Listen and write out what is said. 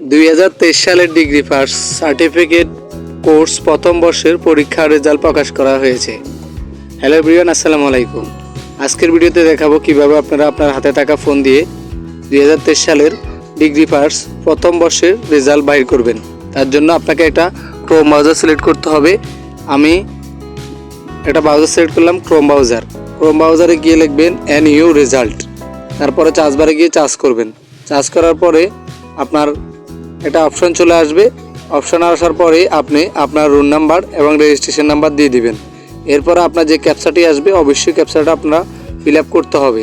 দুই হাজার তেইশ সালের ডিগ্রি ফার্স্ট সার্টিফিকেট কোর্স প্রথম বর্ষের পরীক্ষার রেজাল্ট প্রকাশ করা হয়েছে। হ্যালো ব্রিয়ান আসসালামু আলাইকুম। আজকের ভিডিওতে দেখাবো কীভাবে আপনারা আপনার হাতে থাকা ফোন দিয়ে দুই হাজার তেইশ সালের ডিগ্রি ফার্স্ট প্রথম বর্ষের রেজাল্ট বাইর করবেন। তার জন্য আপনাকে একটা ক্রোম ব্রাউজার সিলেক্ট করতে হবে। আমি একটা ব্রাউজার সিলেক্ট করলাম ক্রোম ব্রাউজার ক্রোম ব্রাউজারে গিয়ে লিখবেন এন ইউ রেজাল্ট তারপরে চার্জবারে গিয়ে চার্জ করবেন। চার্জ করার পরে আপনার একটা অপশান চলে আসবে। অপশান আসার পরে আপনি আপনার রুম নাম্বার এবং রেজিস্ট্রেশন নাম্বার দিয়ে দিবেন। এরপর আপনার যে ক্যাপচাটি আসবে, অবশ্যই ক্যাপচাটা আপনার ফিল আপ করতে হবে।